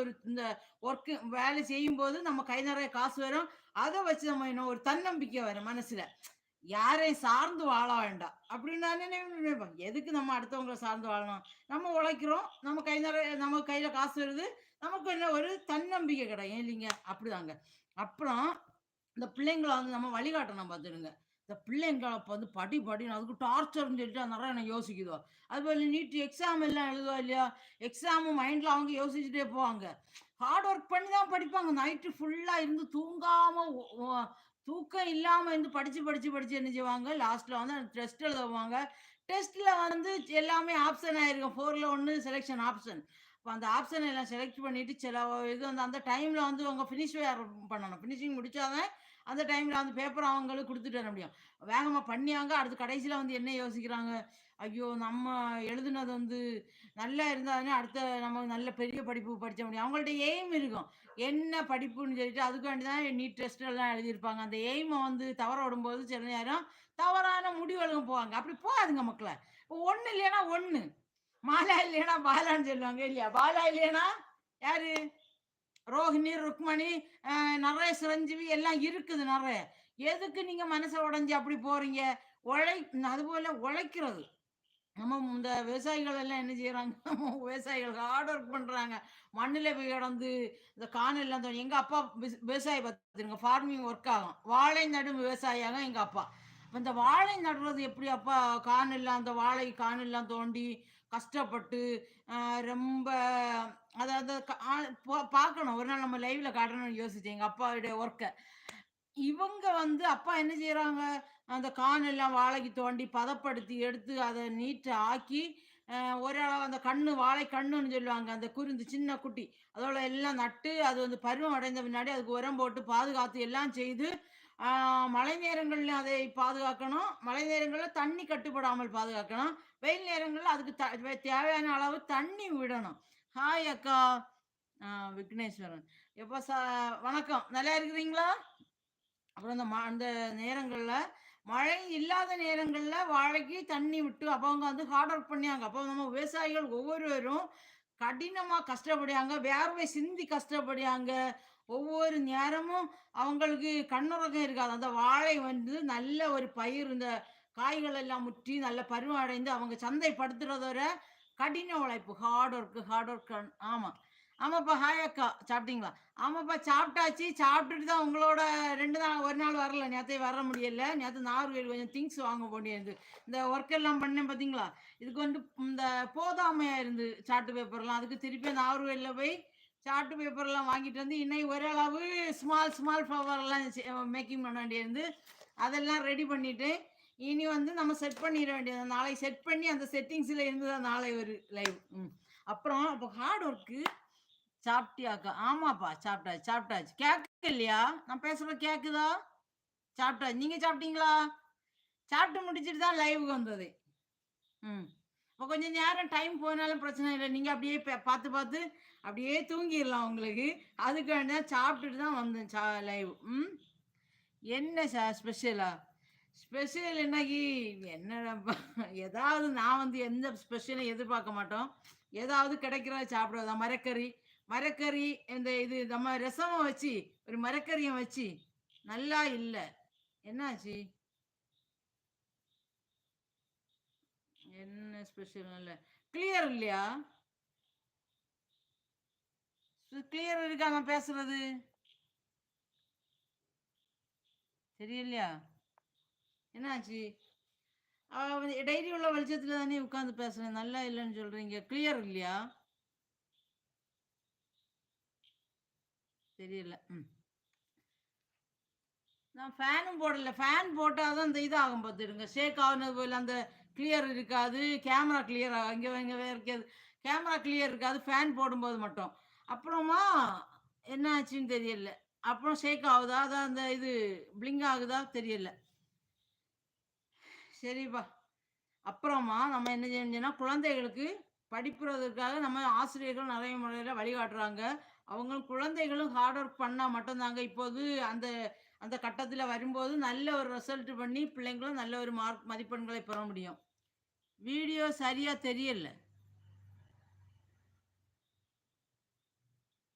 ஒரு இந்த ஒர்க்கு வேலை செய்யும் போது நம்ம கை நிறைய காசு வரும். அதை வச்சு நம்ம என்ன ஒரு தன்னம்பிக்கை வரும் மனசுல. யாரையும் சார்ந்து வாழ வேண்டாம். அப்படின்னு நான் நினைப்பேன். எதுக்கு நம்ம அடுத்தவங்களை சார்ந்து வாழணும்? நம்ம உழைக்கிறோம். நம்ம கை நிறைய நம்ம கையில காசு வருது. நமக்கு என்ன ஒரு தன்னம்பிக்கை கிடைக்கும் இல்லைங்க? அப்படிதாங்க. அப்புறம் இந்த பிள்ளைங்களை வந்து நம்ம வழிகாட்டணும் பார்த்துடுங்க இந்த பிள்ளைங்களை அப்போ வந்து படி படின்னு அதுக்கு டார்ச்சர்னு சொல்லிட்டு அது நிறைய எனக்கு யோசிக்குதோ. அதுபோல் நீட் எக்ஸாம் எல்லாம் எழுதுவா இல்லையா? எக்ஸாமும் மைண்டில் அவங்க யோசிச்சுட்டே போவாங்க. ஹார்ட் ஒர்க் பண்ணி தான் படிப்பாங்க நைட்டு ஃபுல்லாக இருந்து தூங்காமல் தூக்கம் இல்லாமல் இருந்து படித்து படித்து படித்து என்ன செய்வாங்க? லாஸ்ட்டில் வந்து டெஸ்ட் எழுதுவாங்க. டெஸ்ட்டில் வந்து எல்லாமே ஆப்ஷன் ஆயிருக்கும். ஃபோரில் ஒன்று செலெக்ஷன் ஆப்ஷன் இப்போ அந்த ஆப்ஷன் எல்லாம் செலக்ட் பண்ணிட்டு சில இது வந்து அந்த டைமில் வந்து அவங்க ஃபினிஷ் பண்ணணும். ஃபினிஷிங் முடிச்சாதான் அந்த டைமில் அந்த பேப்பர் அவங்களுக்கு கொடுத்துட்டு வர முடியும். வேகமாக பண்ணியாங்க. அடுத்து கடைசியில் வந்து என்ன யோசிக்கிறாங்க? ஐயோ நம்ம எழுதுனது வந்து நல்லா இருந்தாதானே அடுத்த நம்ம நல்ல பெரிய படிப்பு படிச்ச முடியும். அவங்கள்ட்ட எய்ம் இருக்கும். என்ன படிப்புன்னு சொல்லிட்டு அதுக்காண்டி தான் நீட் டெஸ்ட் எல்லாம் எழுதியிருப்பாங்க. அந்த எய்மை வந்து தவற விடும்போது சில நேரம் தவறான முடிவுகளும் போவாங்க. அப்படி போகாதுங்க மக்களை. ஒன்று இல்லைன்னா ஒன்று மாலா இல்லைன்னா பாலான்னு சொல்லுவாங்க இல்லையா? பாலா இல்லைன்னா யாரு? ரோஹிணி ருக்மணி நிறைய சிரஞ்சீவி எல்லாம் இருக்குது நிறைய. எதுக்கு நீங்க மனசை உடஞ்சி அப்படி போறீங்க? உழை அதுபோல உழைக்கிறது. நம்ம இந்த விவசாயிகள் எல்லாம் என்ன செய்யறாங்க விவசாயிகள் ஹார்ட் ஒர்க் பண்றாங்க. மண்ணுல போய் கிடந்து இந்த காணல் எல்லாம் எங்க அப்பா விவசாயி பார்த்துருங்க ஃபார்மிங் ஒர்க் ஆகும் வாழை நடும் விவசாயியாக எங்க அப்பா. அப்ப இந்த வாழை நடுறது எப்படி? அப்பா காணெல்லாம் அந்த வாழை காணெல்லாம் தோண்டி கஷ்டப்பட்டு ரொம்ப அதாவது க- பார்க்கணும். ஒரு நாள் நம்ம லைவ்ல காட்டணும்னு யோசிச்சேன் எங்க அப்பாவுடைய ஒர்க்கை இவங்க வந்து அப்பா என்ன செய்யறாங்க அந்த கான் எல்லாம் வாழைக்கு தோண்டி பதப்படுத்தி எடுத்து அதை நீட்டை ஆக்கி அஹ், அந்த கண்ணு வாழை கண்ணுன்னு சொல்லுவாங்க அந்த குருந்து சின்ன குட்டி. அதோட எல்லாம் நட்டு அது வந்து பருவம் அடைந்த பின்னாடி அதுக்கு உரம் போட்டு பாதுகாத்து எல்லாம் செய்து மழை நேரங்கள்ல அதை பாதுகாக்கணும். மழை நேரங்களில் தண்ணி கட்டுப்படாமல் பாதுகாக்கணும். வெயில் நேரங்களில் அதுக்கு த தேவையான அளவு தண்ணி விடணும். ஹாய் அக்கா. விக்னேஸ்வரன். எப்போ சா வணக்கம். நல்லா இருக்கிறீங்களா? அப்புறம் இந்த அந்த நேரங்களில் மழை இல்லாத நேரங்களில் வாழைக்கு தண்ணி விட்டு அப்போ அவங்க வந்து ஹார்ட் ஒர்க் பண்ணியாங்க. அப்போ நம்ம விவசாயிகள் ஒவ்வொருவரும் கடினமா கஷ்டப்படியாங்க வேர்வை சிந்தி கஷ்டப்படியாங்க ஒவ்வொரு நேரமும் அவங்களுக்கு கண்ணுறக்கம் இருக்காது. அந்த வாழை வந்து நல்ல ஒரு பயிர் இந்த காய்கள் எல்லாம் முற்றி நல்ல பருவம் அடைந்து அவங்க சந்தைப்படுத்துறதோட கடின உழைப்பு. ஹார்ட் ஒர்க் ஹார்ட் ஒர்க் ஆமா. ஆமாப்பா ஹாய் அக்கா. சாப்பிட்டீங்களா? ஆமாப்பா சாப்பிட்டாச்சு. சாப்பிட்டுட்டு தான் உங்களோட ரெண்டு நாள் ஒரு நாள் வரல. நேற்று வர முடியல. நேற்று நார்வேல் கொஞ்சம் திங்ஸ் வாங்க வேண்டியது இந்த ஒர்க் எல்லாம் பண்ணேன் பார்த்தீங்களா இதுக்கு வந்து இந்த போதாமையாக இருந்து சார்ட் பேப்பர்லாம் அதுக்கு திருப்பி நார்வேலில் போய் சார்ட் பேப்பர்லாம் வாங்கிட்டு வந்து இன்னைக்கு ஓரளவு ஸ்மால் ஸ்மால் ஃப்ளவர்லாம் மேக்கிங் பண்ண வேண்டியிருந்து அதெல்லாம் ரெடி பண்ணிவிட்டு இனி வந்து நம்ம செட் பண்ணிட வேண்டியது. நாளைக்கு செட் பண்ணி அந்த செட்டிங்ஸில் இருந்து தான் நாளை ஒரு லைவ் ம். அப்புறம் அப்போ ஹார்ட் ஒர்க்கு சாப்பிட்டியாக்கா? ஆமாப்பா சாப்பிட்டாச்சு சாப்பிட்டாச்சு. கேக்கு இல்லையா? நான் பேசுறது கேக்குதா? சாப்பிட்டாச்சு. நீங்க சாப்பிட்டீங்களா? சாப்பிட்டு முடிச்சுட்டு தான் லைவுக்கு வந்தது. ம். இப்போ கொஞ்சம் நேரம் டைம் போனாலும் பிரச்சனை இல்லை. நீங்கள் அப்படியே பார்த்து பார்த்து அப்படியே தூங்கிடலாம் உங்களுக்கு. அதுக்கு வேண்டி தான் சாப்பிட்டுட்டு தான் வந்தேன் சா லைவ் ம்? என்ன சா ஸ்பெஷலா ஸ்பெஷல் என்னக்கி? என்னடா ஏதாவது நான் வந்து எந்த ஸ்பெஷலும் எதிர்பார்க்க மாட்டோம். ஏதாவது கிடைக்கிறத சாப்பிடுவதா மரக்கறி மரக்கறி இந்த இது நம்ம ரசமும் வச்சு ஒரு மரக்கறியும் வச்சு நல்லா இல்லை. என்னாச்சு? என்ன ஸ்பெஷல் இல்லை. கிளியர் இல்லையா? கிளியர் இருக்கா நான் பேசுறது? தெரியலையா? என்னாச்சு? டைரி உள்ள வெளிச்சத்துல தானே உட்காந்து பேசுறேன். நல்லா இல்லைன்னு சொல்றீங்க. கிளியர் இல்லையா? தெரியல. ம். நான் ஃபேனும் போடல. ஃபேன் போட்டால் தான் இந்த இதாகும் பார்த்துடுங்க. ஷேக் ஆகுனது போல் அந்த கிளியர் இருக்காது. கேமரா கிளியர் ஆகும் இங்கே இங்கே இருக்காது கேமரா கிளியர் இருக்காது. ஃபேன் போடும்போது மட்டும். அப்புறமா என்ன ஆச்சுன்னு தெரியல. அப்புறம் ஷேக் ஆகுதா? அதான் அந்த இது பிளிங்க் ஆகுதா? தெரியல. சரிப்பா. அப்புறமா நம்ம என்ன செஞ்சோம்னா குழந்தைகளுக்கு படிப்புறதுக்காக நம்ம ஆசிரியர்கள் நிறைய முறையில் வழிகாட்டுறாங்க. அவங்க குழந்தைகளும் ஹார்ட் ஒர்க் பண்ணால் மட்டும்தாங்க இப்போது அந்த அந்த கட்டத்தில் வரும்போது நல்ல ஒரு ரிசல்ட் பண்ணி பிள்ளைங்களும் நல்ல ஒரு மார்க் மதிப்பெண்களை பெற முடியும். வீடியோ சரியாக தெரியல.